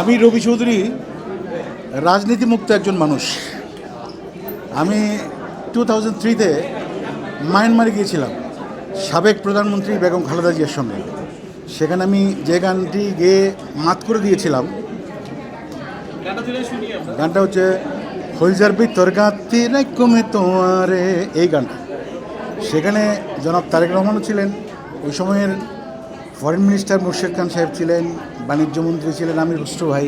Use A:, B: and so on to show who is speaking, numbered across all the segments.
A: আমি রবি চৌধুরী, রাজনীতিমুক্ত একজন মানুষ। আমি টু থাউজেন্ড থ্রিতে মায়ানমারে গিয়েছিলাম, সাবেক প্রধানমন্ত্রী বেগম খালেদা জিয়ার সঙ্গে। সেখানে আমি যে গানটি গেয়ে মাত করে দিয়েছিলাম, গানটা হচ্ছে হইজার ভিতর গাতি কমে তোমারে এই গানটা। সেখানে জনাব তারেক রহমানও ছিলেন, ওই সময়ের ফরেন মিনিস্টার মুর্শেদ খান সাহেব ছিলেন বাণিজ্য মন্ত্রী ছিলেন আমির খুসরো ভাই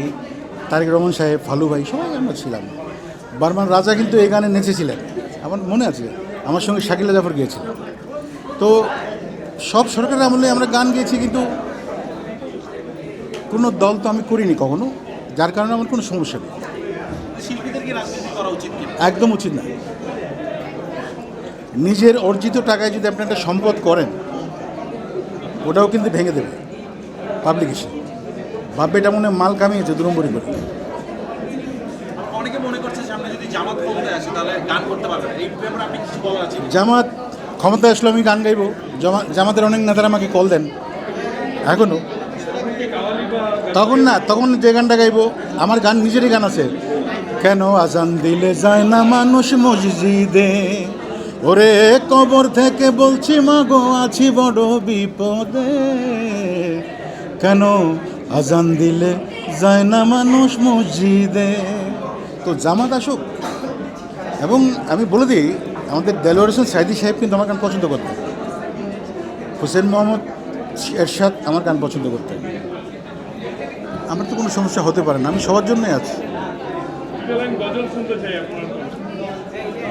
A: তারেক রহমান সাহেব ফালু ভাই সবাই আমরা ছিলাম। বারমান রাজা কিন্তু এই গানে নেচেছিলেন। আমার মনে আছে আমার সঙ্গে শাকিলা জাফর গিয়েছিলেন। তো সব সরকারের আমলে আমরা গান গেয়েছি কিন্তু কোনো দল তো আমি করিনি কখনো যার কারণে আমার কোনো সমস্যা নেই। একদম উচিত না। নিজের অর্জিত টাকায় যদি আপনি একটা সম্পদ করেন ওটাও কিন্তু ভেঙে দেবে পাবলিকেশন ভাববে এটা মনে মাল কামিয়েছে দু নম্বরই করে
B: জামাত ক্ষমতায়
A: আসলে আমি গান গাইবো। জামা জামাতের অনেক নেতারা আমাকে কল দেন। এখনও তখন না তখন যে গানটা গাইবো আমার গান নিজেরই গান আছে। কেন আজান দিলে যায় না মানুষ মসজিদে? ওরে কবর থেকে বলছি মাগো আছি বড় বিপদে। কেন আজান দিলে যায় না মানুষ মসজিদে। তো জামাত আসুক। এবং আমি বলে দিই, আমাদের দেলোয়ার সাইদি সাহেব কিন্তু আমার গান পছন্দ করতেন। হোসেন মোহাম্মদ এরশাদ আমার গান পছন্দ করতেন। আমার তো কোনো সমস্যা হতে পারে না, আমি সবার জন্যই আছি।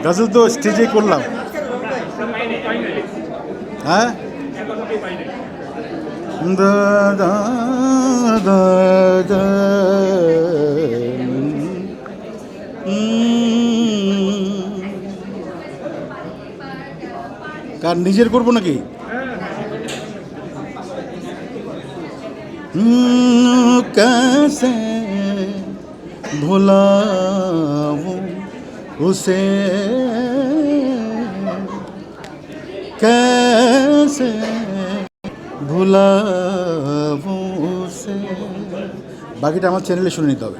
A: গজল তো স্টেজেই করলাম। হ্যাঁ? দা দা দা দা উম। কার নিজের করবো নাকি हम्म, कैसे भुलाऊं उसे कैसे ভুলাবো সে বাকিটা আমার চ্যানেলে শুনে নিতে হবে।